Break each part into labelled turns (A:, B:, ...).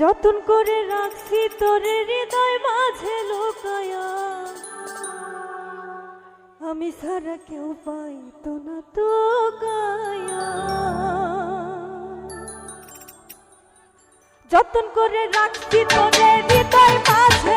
A: যতন করে রাখছি তোরে হৃদয় মাঝে লোকায়া। আমি সারা কেউ পাই তো না তো যতন করে রাখছি তোরে হৃদয় মাঝে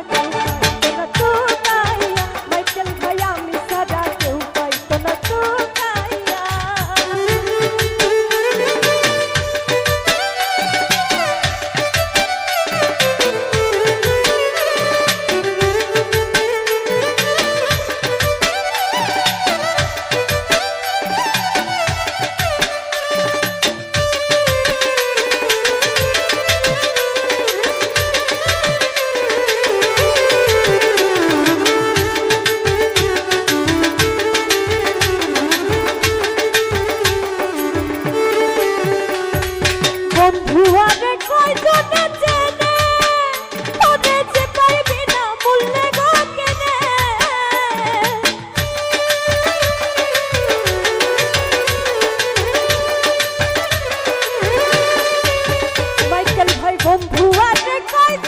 A: Thank you. বন্ধু, আগে কয়জন চেনে? তোরে যে পাইবি না মূল্যে গকেনে মাইকেল ভাই, বন্ধু, আগে কয়জন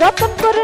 A: যতন